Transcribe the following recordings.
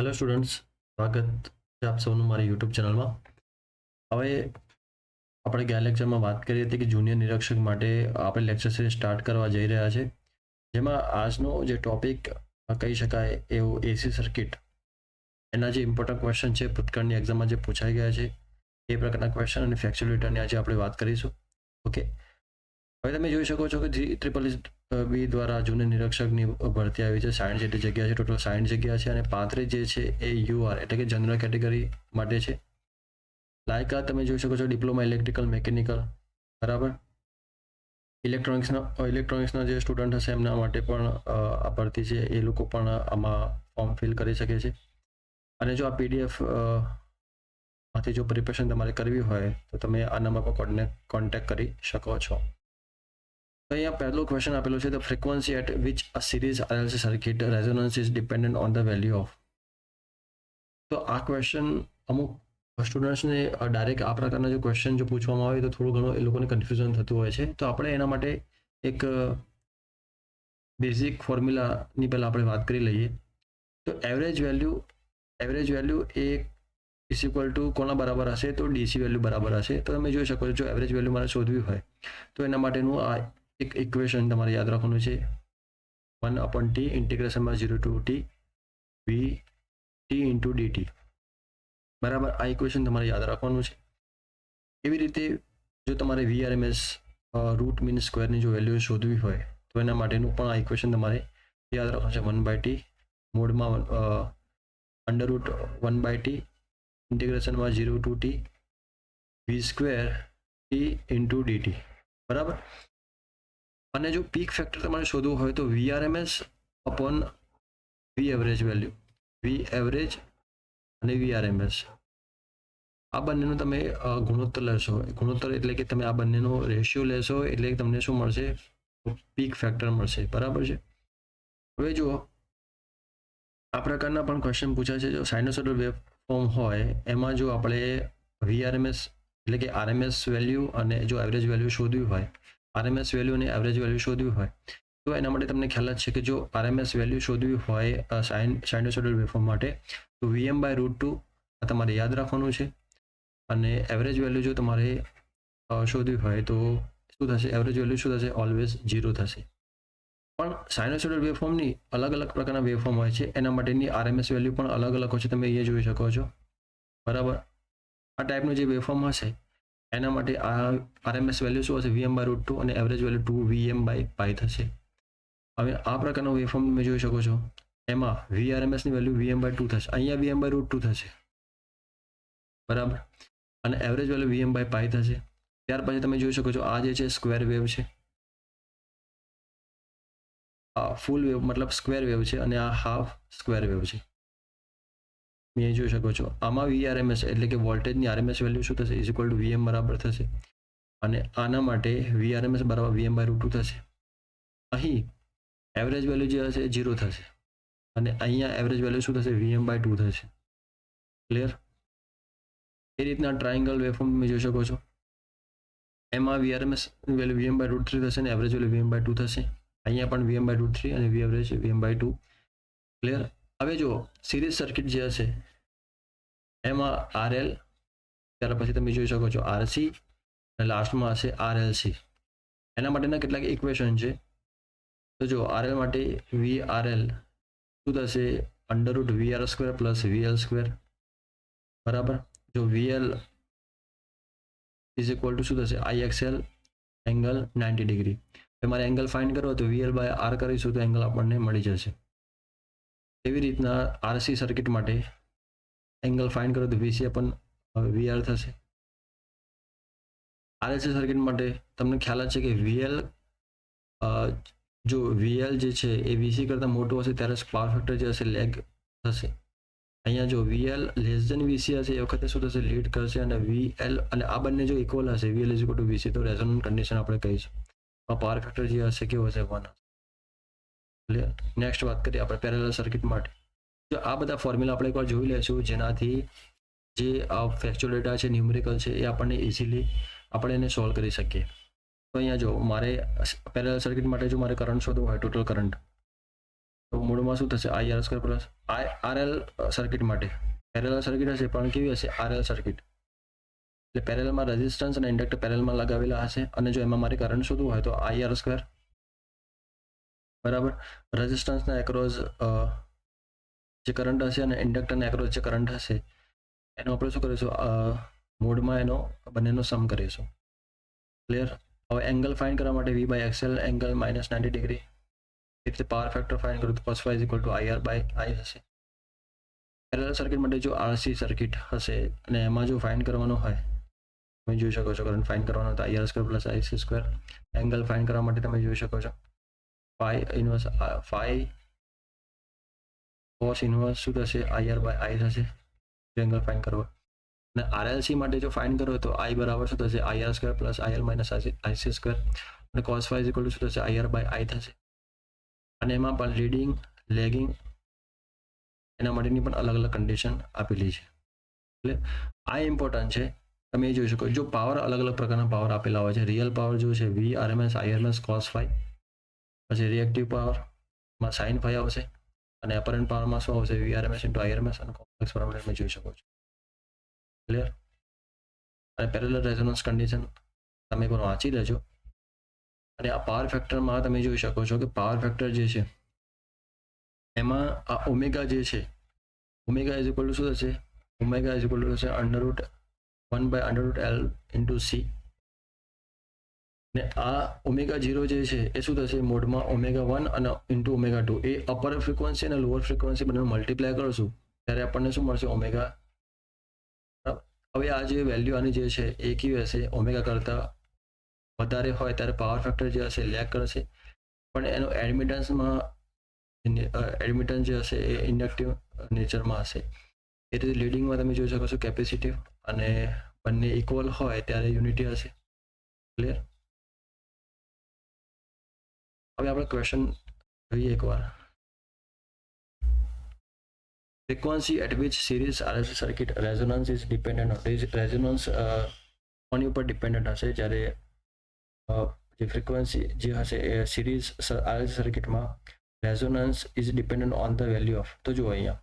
Hello students સ્વાગત છે આપ સૌનું મારી યુટ્યુબ ચેનલમાં હવે આપણે ગયા લેક્ચરમાં વાત કરી હતી કે જુનિયર નિરીક્ષક માટે આપણે લેક્ચર સિરીઝ સ્ટાર્ટ કરવા જઈ રહ્યા છે. જેમાં આજનો જે ટોપિક કહી શકાય એવું એસી સર્કિટ એના જે ઇમ્પોર્ટન્ટ ક્વેશ્ચન છે, ભૂતકાળની એક્ઝામમાં જે પૂછાઈ ગયા છે, એ પ્રકારના ક્વેશ્ચન અને ફેક્ચ્યુલેટરની આજે આપણે વાત કરીશું. ઓકે હવે તમે જોઈ શકો છો કે ત્રિપલ બી દ્વારા જૂની નિરીક્ષકની ભરતી આવી છે. સાઠ જેટલી જગ્યા છે, ટોટલ સાઠ જગ્યા છે અને પાંત્રીસ જે છે એ યુઆર એટલે કે જનરલ કેટેગરી માટે છે. લાયકાત તમે જોઈ શકો છો ડિપ્લોમા ઇલેક્ટ્રિકલ મેકેનિકલ બરાબર? ઇલેક્ટ્રોનિક્સના ઇલેક્ટ્રોનિક્સના જે સ્ટુડન્ટ હશે એમના માટે પણ આ ભરતી છે. એ લોકો પણ આમાં ફોર્મ ફિલ કરી શકે છે. અને જો આ પીડીએફમાંથી જો પ્રિપેરેશન તમારે કરવી હોય, તો તમે આ નંબર પર કોન્ટેક્ટ કરી શકો છો. અહીંયા પહેલો ક્વેશ્ચન આપેલો છે the frequency at which a series RLC circuit resonance is dependent on the value of તો આ ક્વેશ્ચન અમુક સ્ટુડન્ટ્સને ડાયરેક્ટ આ પ્રકારના જો ક્વેશ્ચન જો પૂછવામાં આવે તો થોડું ઘણું એ લોકોને કન્ફ્યુઝન થતું હોય છે. તો આપણે એના માટે એક બેઝિક ફોર્મ્યુલાની પહેલાં આપણે વાત કરી લઈએ. તો એવરેજ વેલ્યુ એવરેજ વેલ્યુ એ ઇઝ ઇક્વલ ટુ કોના બરાબર હશે? તો ડીસી વેલ્યુ બરાબર હશે. તો તમે જોઈ શકો છો જો એવરેજ વેલ્યુ મારે શોધવી હોય. તો એના માટેનું આ એક ઇક્વેશન તમારે યાદ રાખવાનું છે. One upon T ઇન્ટિગ્રેશનમાં zero to T V T into DT બરાબર, આ ઇક્વેશન તમારે યાદ રાખવાનું છે. એવી રીતે જો તમારે વીઆરએમએસ રૂટ મીન સ્ક્વેરની જો વેલ્યુ શોધવી હોય, તો એના માટેનું પણ આ ઇક્વેશન તમારે યાદ રાખવાનું છે. વન બાય ટી મોડમાં under root one by T ઇન્ટિગ્રેશનમાં zero to T V square T into DT બરાબર? અને જો પીક ફેક્ટર તમારે શોધવું હોય તો VRMS upon V average value V average અને વીઆરએમએસ. આ બંનેનું તમે ગુણોત્તર લેશો. ગુણોત્તર એટલે કે તમે આ બંનેનો રેશિયો લેશો એટલે તમને શું મળશે? પીક ફેક્ટર મળશે. બરાબર છે? હવે જુઓ. આ પ્રકારના પણ ક્વેશ્ચન પૂછાય છે. જો સાઇનોસોડલ વેવ ફોર્મ હોય, એમાં જો આપણે વીઆરએમએસ એટલે કે આરએમએસ વેલ્યુ અને જો એવરેજ વેલ્યુ શોધવી હોય આરએમએસ વેલ્યુ અને એવરેજ વેલ્યુ શોધવી હોય, તો એના માટે તમને ખ્યાલ જ છે કે જો આરએમએસ વેલ્યુ શોધવી હોય સાઇન સાઇનોસોડલ વેફોર્મ માટે, તો વીએમ બાય રૂટ ટુ આ તમારે યાદ રાખવાનું છે. અને એવરેજ વેલ્યુ જો તમારે શોધવી હોય, તો શું થશે? એવરેજ વેલ્યુ શું થશે? ઓલવેઝ ઝીરો થશે. પણ સાઇનોસોડલ વેફોર્મની અલગ અલગ પ્રકારના વેફોર્મ હોય છે, એના માટેની આરએમએસ વેલ્યુ પણ અલગ અલગ હોય છે, તમે અહીંયા જોઈ શકો છો. બરાબર? આ ટાઈપનું જે વેફોર્મ હશે એના માટે આ આરએમએસ વેલ્યુ શું હશે? વીએમ બાય રૂટ ટુ અને average value two VM by pi થશે. હવે આ પ્રકારનો વેફોર્મ તમે જોઈ શકો છો. એમાં વીઆરએમએસની વેલ્યુ વીએમ બાય ટુ થશે. અહીંયા વીએમ બાય રૂટ ટુ થશે. બરાબર? અને average value VM by pi થશે. ત્યાર પછી તમે જોઈ શકો છો, આ જે છે સ્ક્વેર વેવ છે. આ ફૂલ વેવ મતલબ સ્ક્વેર વેવ છે અને આ હાફ સ્ક્વેર વેવ છે. અહીં જોઈ શકો છો. આમાં વીઆરએમએસ એટલે કે વોલ્ટેજની આરએમએસ વેલ્યુ શું થશે? ઇઝ ઇક્વલ ટુ વીએમ બરાબર થશે. અને આના માટે વીઆરએમએસ બરાબર વીએમ બાય રૂટ થશે. અહીં એવરેજ વેલ્યુ જે હશે ઝીરો થશે. અને અહીંયા એવરેજ વેલ્યુ શું થશે? વીએમ બાય ટુ થશે. ક્લિયર એ રીતના ટ્રાયંગલ વેફોર્મ તમે જોઈ શકો છો. એમાં VRMS value VM by root three થશે અને average value VM by two થશે. અહીંયા પણ વીએમ બાય રૂટ થ્રી અને V average VM by two clear હવે જો સિરીઝ સર્કિટ જે હશે, એમાં આરએલ ત્યાર પછી તમે જોઈ શકો છો આરસી અને લાસ્ટમાં હશે આરએલસી એના માટેના કેટલાક ઇક્વેશન છે. તો જો આરએલ માટે વી આરએલ શું થશે? Under root V R square plus VL square બરાબર? જો વીએલ ઇઝ ઇક્વલ ટુ શું થશે? I XL angle ninety degree તમારે એંગલ ફાઇન્ડ કરો તો વીએલ બાય આર કરીશું તો એંગલ આપણને મળી જશે. એવી રીતના આરસી સર્કિટ માટે એંગલ ફાઇન્ડ કરો તો વીસી અપન વીઆર થશે. આરએસસી સર્કિટ માટે તમને ખ્યાલ છે કે વીએલ જો વીએલ જે છે એ વીસી કરતાં મોટું હશે ત્યારે પાવર ફેક્ટર જે હશે લેગ થશે. અહીંયા જો વીએલ લેસ દેન વીસી હશે એ વખતે શું થશે? લીડ કરશે અને વીએલ અને આ બંને જો ઇક્વલ હશે વીએલ ઇઝ ટુ વીસી તો રેઝોનન્ટ કન્ડિશન આપણે કહીશું. પાવર ફેક્ટર જે હશે, કેવું હશે? વન ક્લિયર નેક્સ્ટ વાત કરીએ આપણે પેરેલલ સર્કિટ માટે. જો આ બધા ફોર્મ્યુલા આપણે એકવાર જોઈ લેશું જેનાથી જે ફેક્ચ્યુઅલ ડેટા છે ન્યુમેરિકલ છે, એ આપણને ઇઝીલી આપણે એને સોલ્વ કરી શકીએ. તો અહીંયા જો, મારે પેરેલલ સર્કિટ માટે જો મારે કરંટ શોધવો હોય ટોટલ કરંટ તો મૂળમાં શું થશે? I R square plus I RL circuit માટે. પેરેલલ સર્કિટ હશે, પણ કેવી હશે? આરએલ સર્કિટ એટલે પેરેલમાં રેઝિસ્ટન્સ અને ઇન્ડક્ટર પેરેલમાં લગાવેલા હશે, અને જો એમાં મારે કરંટ શોધવું હોય, તો આઈ આર સ્ક્વેર બરાબર? રેઝિસ્ટન્સના એક્રોસ જે કરંટ હશે અને ઇન્ડક્ટરના એક્રોસ જે કરંટ હશે, એનો આપણે શું કરીશું? મોડમાં એનો, બંનેનો સમ કરીશું. ક્લિયર હવે એંગલ ફાઇન કરવા માટે V by XL angle minus ninety degree if the power factor find કરું તો cos phi equal to IR by I હશે. પેરેલલ સર્કિટ માટે જો આરસી સર્કિટ હશે અને એમાં જો ફાઇન કરવાનું હોય, તમે જોઈ શકો છો કરંટ ફાઇન કરવાનો તો IR square plus IC square angle find કરવા માટે તમે જોઈ શકો છો. Phi inverse phi cos inverse શું થશે? આઈઆર બાય આઈ થશે. એંગલ ફાઇન્ડ કરવો. અને આરએલસી માટે જો ફાઇન્ડ કરો તો આઈ બરાબર શું થશે? IR square plus IL minus IC square અને કોસ ફાઈ ઇક્વલ ટુ શું થશે? આઈઆર બાય આઈ થશે. અને એમાં પણ રીડિંગ લેગિંગ એના માટેની પણ અલગ અલગ કન્ડિશન આપેલી છે. એટલે આ ઇમ્પોર્ટન્ટ છે. તમે એ જોઈ શકો. જો પાવર અલગ અલગ પ્રકારના પાવર આપેલા હોય છે. રિયલ પાવર જો છે V RMS IRMS cos phi પછી રિએક્ટિવ પાવરમાં સાઇન ફાઈ આવશે અને અપરન્ટ પાવરમાં શું આવશે? વીઆરએમએસ ઇન્ટુ આઈઆરએમએસ અને કોમ્પ્લેક્સ પાવર તમે જોઈ શકો છો. ક્લિયર અને પેરેલલ રેઝોનન્સ કન્ડિશન તમે કોણ વાંચી લેજો. અને આ પાવર ફેક્ટરમાં તમે જોઈ શકો છો કે પાવર ફેક્ટર જે છે, એમાં આ ઓમેગા જે છે ઓમેગા ઇઝ ઇક્વલ ટુ શું થશે? ઓમેગા ઇઝ ઇક્વલ ટુ થશે? Under root one by under root L into C ને આ ઓમેગા ઝીરો જે છે, એ શું થશે? મોડમાં ઓમેગા વન અને ઇન્ટુ ઓમેગા ટુ એ અપર ફ્રિકવન્સી અને લોઅર ફ્રિકવન્સી બંને મલ્ટીપ્લાય કરશું. ત્યારે આપણને શું મળશે? ઓમેગા હવે આ જે વેલ્યુ આની જે છે, એ કેવી હશે? ઓમેગા કરતાં વધારે હોય ત્યારે પાવર ફેક્ટર જે હશે લેક કરશે. પણ એનો એડમિટન્સમાં એડમિટન્સ જે હશે, એ ઇન્ડક્ટિવ નેચરમાં હશે. એ રીતે લીડિંગમાં તમે જોઈ શકો છો કેપેસિટી અને બંને ઇક્વલ હોય ત્યારે યુનિટી હશે. ક્લિયર હવે આપણે ક્વેશ્ચન જોઈએ એકવાર frequency at which series RLC circuit resonance is dependent on resonance કોની ઉપર ડિપેન્ડન્ટ હશે જ્યારે જે ફ્રિકવન્સી જે હશે એ સિરીઝ RLC સર્કિટમાં resonance is dependent on the value of તો જુઓ અહીંયા.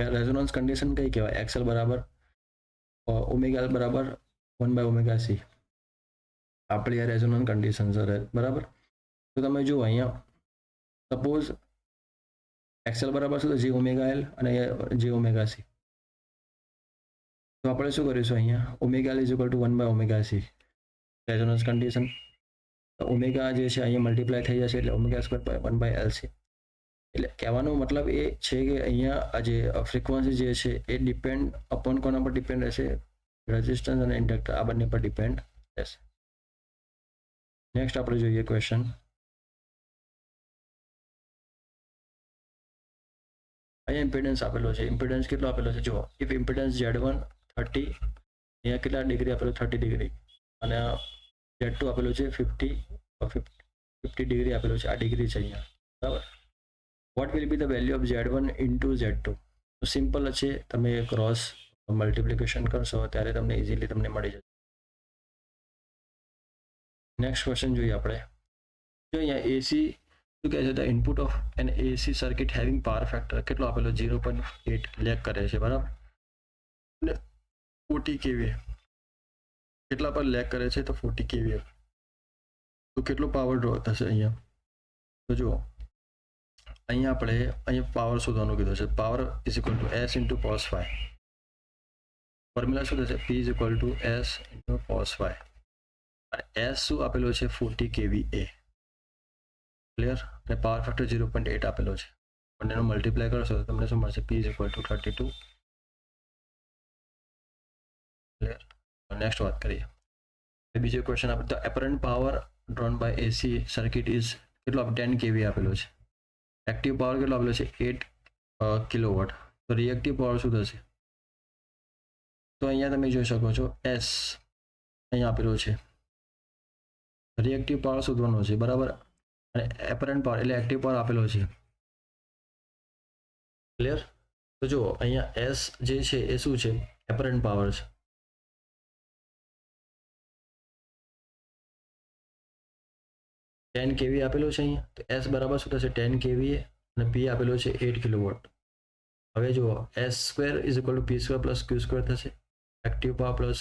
રેઝોનન્સ કન્ડિશન કઈ કહેવાય? એક્સએલ બરાબર ઓમેગા બરાબર વન બાય ઓમેગા સી આપણી આ રેઝોનન્સ કન્ડિશન બરાબર? તો તમે જુઓ અહીંયા સપોઝ એક્સેલ બરાબર શું જે ઓમેગા એલ અને જે ઓમેગા સી તો આપણે શું કરીશું અહીંયા? Omega L is to one by omega C resonance condition omega જે છે અહીંયા મલ્ટીપ્લાય થઈ જશે એટલે omega square one by L C એટલે કહેવાનો મતલબ એ છે કે અહીંયા આજે ફ્રિકવન્સી જે છે એ ડિપેન્ડ અપોન કોના પર ડિપેન્ડ રહેશે? રેઝિસ્ટન્સ અને ઇન્ડક્ટર આ બંને પર ડિપેન્ડ રહેશે. નેક્સ્ટ આપણે જોઈએ ક્વેશ્ચન અહીંયા ઇમ્પિડન્સ આપેલો છે. ઇમ્પિડન્સ કેટલો આપેલો છે? જુઓ. If impedance Z one thirty અહીંયા કેટલા ડિગ્રી આપેલું? થર્ટી ડિગ્રી અને ઝેડ ટુ આપેલું છે ફિફ્ટી ફિફ્ટી ડિગ્રી આપેલું છે. આ ડિગ્રી છે અહીંયા. બરાબર? What will be the value of Z one into Z two simple છે. તમે ક્રોસ મલ્ટિપ્લિકેશન કરશો ત્યારે તમને ઇઝીલી તમને મળી જશે. નેક્સ્ટ ક્વેશ્ચન જોઈએ આપણે. જો અહીંયા એસી શું કહે છે the input of an AC circuit having power factor કેટલો આપેલો? ઝીરો પોઈન્ટ એટ લેક કરે છે, બરાબર? અને ફોર્ટી કેવી કેટલા પર લેક કરે છે તો ફોર્ટી કેવી તો કેટલો પાવર ડ્રો થશે અહીંયા? તો જુઓ. અહીંયા આપણે અહીંયા પાવર શોધવાનું કીધું છે. Power is equal to S into cos phi formula શું થશે? P is equal to S into cos phi અને એસ શું આપેલો છે? ફોર્ટી કેવી એ ક્લિયર અને power factor zero point eight આપેલો છે. બંનેનો મલ્ટીપ્લાય કરશો તો તમને શું મળશે? P is equal to thirty two clear next વાત કરીએ. બીજો ક્વેશ્ચન આપણે the apparent power drawn by AC circuit is કેટલો ટેન કેવી આપેલો છે. એક્ટિવ પાવર કેટલો આપેલો છે? એટ કિલો વોટ તો રિએક્ટિવ પાવર શું થશે? તો અહીંયા તમે જોઈ શકો છો એસ અહીંયા આપેલો છે. રિએક્ટિવ પાવર શોધવાનો છે. બરાબર? એપરન્ટ પાવર એટલે એક્ટિવ પાવર આપેલો છે. ક્લિયર તો જુઓ, અહીંયા એસ જે છે એ શું છે? એપરન્ટ પાવર છે. ટેન કેવી આપેલો છે અહીંયા. તો એસ બરાબર શું થશે? ટેન કેવી અને પી આપેલો છે એટ કિલોવોટ હવે જુઓ S square is equal to P square plus Q square થશે. Active power plus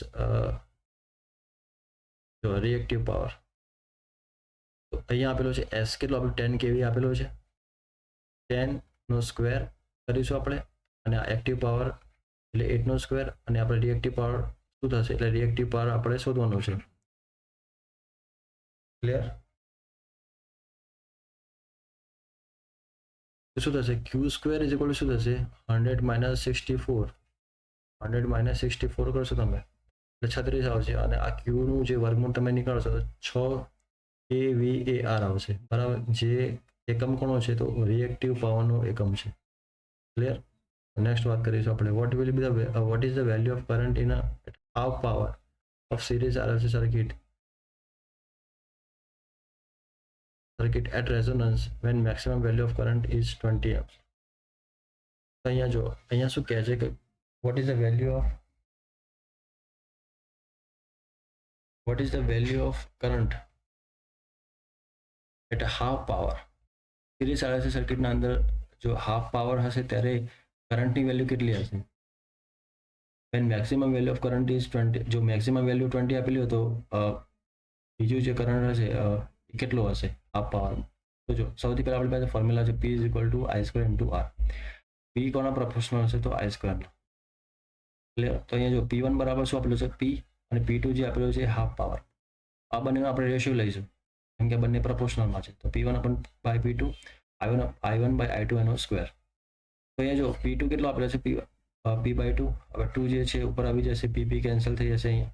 reactive power અહીંયા આપેલો છે એસ કેટલો? આપેલો ટેન કેવી આપેલો છે? ટેનનો સ્ક્વેર કરીશું આપણે. અને આ એક્ટિવ પાવર એટલે એટનો સ્ક્વેર. અને આપણે રિએક્ટિવ પાવર શું થશે? એટલે રિએક્ટિવ પાવર આપણે શોધવાનું છે. ક્લિયર શું થશે? ક્યુ સ્ક્વેર ઇઝ ઇક્વલ શું થશે? Hundred minus sixty four hundred minus sixty four કરશો તમે. એટલે છત્રીસ આવશે. અને આ ક્યુનું જે વર્ગમૂળ તમે નીકાળશો, તો છ એ વી એ આર આવશે. બરાબર? જે એકમ કોણો છે તો રિએક્ટિવ પાવરનો એકમ છે. ક્લિયર નેક્સ્ટ વાત કરીશું આપણે. What will be the what is the value of current in half power of series RLC circuit circuit? At resonance when maximum value of current is 20 amps. અહીંયા જો, અહીંયા શું કહે છે કે what is the value of what is the value of current? At half power series RLC સર્કિટના અંદર જો હાફ પાવર હશે ત્યારે કરંટની વેલ્યુ કેટલી હશે when maximum value of current is twenty જો મેક્સિમમ વેલ્યુ ટ્વેન્ટી આપેલી હોય તો બીજું જે કરંટ હશે એ કેટલો હશે? હાફ પાવર તો જો, સૌથી પહેલાં આપણી પાસે ફોર્મ્યુલા છે P is equal to I square into R P કોના પ્રોફેશનલ હશે? તો આઈ સ્ક્વેરનો એટલે તો અહીંયા જો પી વન બરાબર શું આપેલું છે? પી અને પી ટુ જે આપેલું છે હાફ પાવર આ બંનેનો આપણે રેશિયો લઈશું. કેમ કે બંને પ્રપોર્શનલમાં છે. તો P one upon by P two I one I one by I two એનો સ્ક્વેર તો અહીંયા જો પી ટુ કેટલો આપેલો છે? પી પી બાય ટુ હવે ટુ જે છે ઉપર આવી જશે પી પી કેન્સલ થઈ જશે અહીંયા.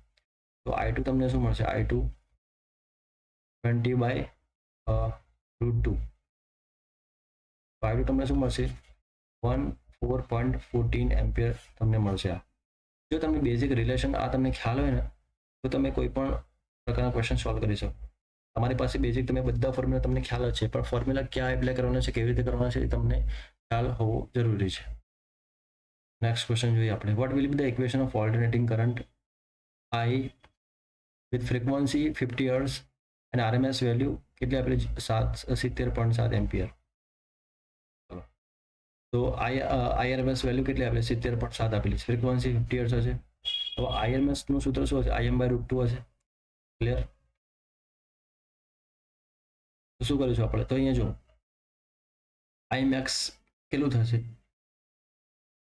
તો આઈ ટુ તમને શું મળશે? I two twenty by root two I two તમને શું મળશે? One four point fourteen ampere તમને મળશે આ. જો તમને બેઝિક રિલેશન આ તમને ખ્યાલ હોય ને, તો તમે કોઈ પણ પ્રકારના ક્વેશ્ચન સોલ્વ કરી શકો. તમારી પાસે બેઝિક તમે બધા ફોર્મ્યુલા તમને ખ્યાલ છે પણ ફોર્મ્યુલા ક્યાં એપ્લાય કરવાના છે, કેવી રીતે કરવાના છે એ તમને ખ્યાલ હોવો જરૂરી છે. નેક્સ્ટ ક્વેશ્ચન જોઈએ આપણે. What will be the equation of alternating current I with frequency fifty hertz અને આરએમએસ વેલ્યુ કેટલી આપેલી સાત, સિત્તેર પોઈન્ટ સાત એમ્પિયર. તો આઈ આઈઆરએમએસ વેલ્યુ કેટલી આપેલી? સિત્તેર પોઈન્ટ સાત આપેલી છે. ફ્રિકવન્સી ફિફ્ટી અર્સ હશે. તો આઈએમએસનું સૂત્ર શું હશે? આઈએમ બાય રૂટ ટુ હશે. ક્લિયર શું કરીશું આપણે? તો અહીંયા જો આઈમેક્સ કેટલું થશે?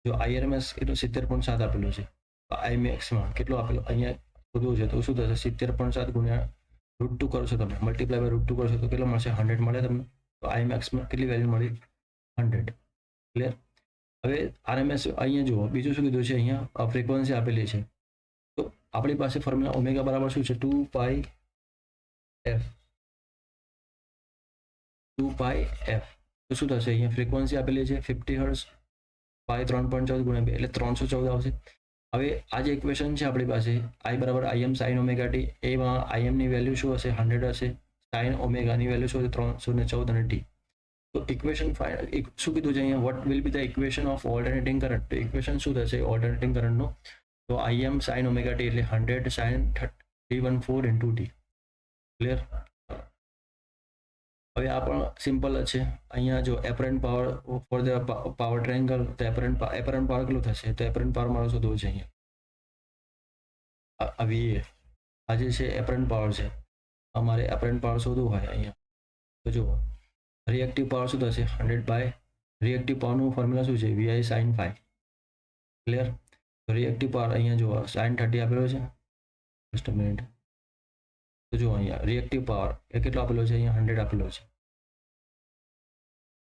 જો આઈઆરએમએસ કેટલું? સિત્તેર પોઈન્ટ સાત આપેલું છે. તો આઈ મેક્સમાં કેટલું આપેલું? અહીંયા શોધવું છે. તો શું થશે? સિત્તેર પોઈન્ટ સાત ગુણ્યા રૂટ ટુ કરશો તમે. મલ્ટીપ્લાય બાય રૂટ ટુ કરશો તો કેટલો મળશે? હંડ્રેડ મળે તમને. તો આઈ મેક્સમાં કેટલી વેલ્યુ મળી? હંડ્રેડ ક્લિયર હવે આરએમએસ અહીંયા જુઓ. બીજું શું કીધું છે અહીંયા? ફ્રીક્વન્સી આપેલી છે. તો આપણી પાસે ફોર્મ્યુલા ઓમેગા બરાબર શું છે? Two pi F two pi F. તો શું થશે? અહીંયા ફ્રીક્વન્સી આપેલી છે ફિફ્ટી હર્સ પાઈ ત્રણ પોઈન્ટ ચૌદ ગુણ્યા બે, એટલે ત્રણસો ચૌદ આવશે. હવે આ જે ઇક્વેશન છે આપણી પાસે આઈ બરાબર આઈએમ સાઇન ઓમેગા ટી એમાં આઈએમની વેલ્યુ શું હશે? હંડ્રેડ હશે. સાઇન ઓમેગાની વેલ્યુ શું હશે? ત્રણસો ને ચૌદ અને ટી તો ઇક્વેશન શું કીધું છે અહીંયા? What will be the equation of alternating current તો ઇક્વેશન શું થશે ઓલ્ટરનેટિંગ કરંટનું તો આઈએમ સાઇન ઓમેગા ટી એટલે hundred sine thirty one four into T clear હવે આ પણ સિમ્પલ જ છે. અહીંયા જો apparent power for the power triangle તો એપરન્ટ એપરન્ટ પાવર કેટલું થશે? તો એપરન્ટ પાવર મારો શોધવો છે અહીંયા. આ વીએ આ જે છે એપરન્ટ પાવર છે. અમારે એપરન્ટ પાવર શોધવું હોય અહીંયા. તો જુઓ. રિએક્ટિવ પાવર શું થશે? હંડ્રેડ બાય રિએક્ટિવ પાવરનું ફોર્મ્યુલા શું છે? VI sine phi clear reactive power અહીંયા જુઓ સાઇન થર્ટી આપેલો છે. જસ્ટ મિનિટ તો જુઓ અહીંયા રિએક્ટિવ પાવર એ કેટલો આપેલો છે? અહીંયા હંડ્રેડ આપેલો છે.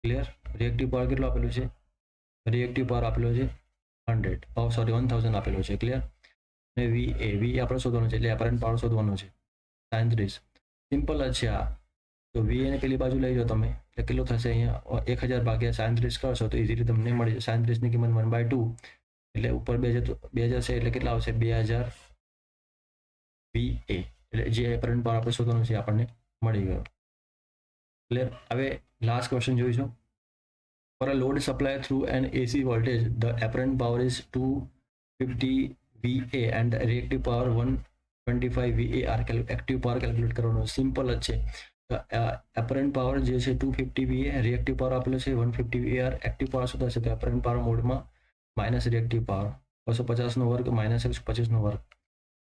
ક્લિયર રિએક્ટિવ પાવર કેટલો આપેલો છે? રિએક્ટિવ પાવર આપેલો છે hundred oh sorry one thousand આપેલો છે. ક્લિયર અને વી એ વી આપણે શોધવાનું છે. એટલે એપરન્ટ પાવર શોધવાનો છે. સાયન્ત્રીસ સિમ્પલ જ છે આ. તો વી એને પેલી બાજુ લઈ જાઓ તમે. એટલે કેટલો થશે અહીંયા? એક હજાર ભાગ્યા સાયન્ત્રીસ કરશો તો ઇઝીલી તમને મળી જશે. સાયન્ત્રીસની કિંમત વન બાય ટુ એટલે ઉપર બે હજાર બે હજાર છે એટલે કેટલા આવશે? બે હજાર વી એ એટલે જે એપરન્ટ પાવર આપણે શોધવાનું છે આપણને મળી ગયો. ક્લિયર હવે લાસ્ટ ક્વેશ્ચન જોઈશું. For a load supply through an AC voltage the apparent power is two fifty V A and reactive power one twenty five V A are active power calculate કરવાનો. Simple જ છે. Apparent power જે છે two fifty VA reactive power આપેલો છે one fifty VAR active power શું થશે? તો એપરન્ટ પાવર મોડમાં માઇનસ રિએક્ટિવ પાવર બસો પચાસનો વર્ગ માઇનસ એકસો પચીસનો વર્ગ.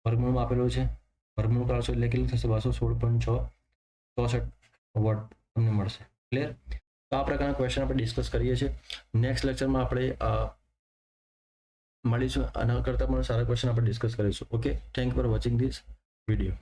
વર્ગમૂળમાં આપેલો છે. વર્ગમૂળ કાઢશો એટલે કેટલું થશે? બસો સોળ પોઈન્ટ છ ચોસઠ વોટ. તમને મળશે. ક્લિયર તો આ પ્રકારના ક્વેશ્ચન આપણે ડિસ્કસ કરીએ છીએ. નેક્સ્ટ લેક્ચરમાં આપણે મળીશું. આના કરતાં પણ સારા ક્વેશ્ચન આપણે ડિસ્કસ કરીશું. Okay thank for watching this video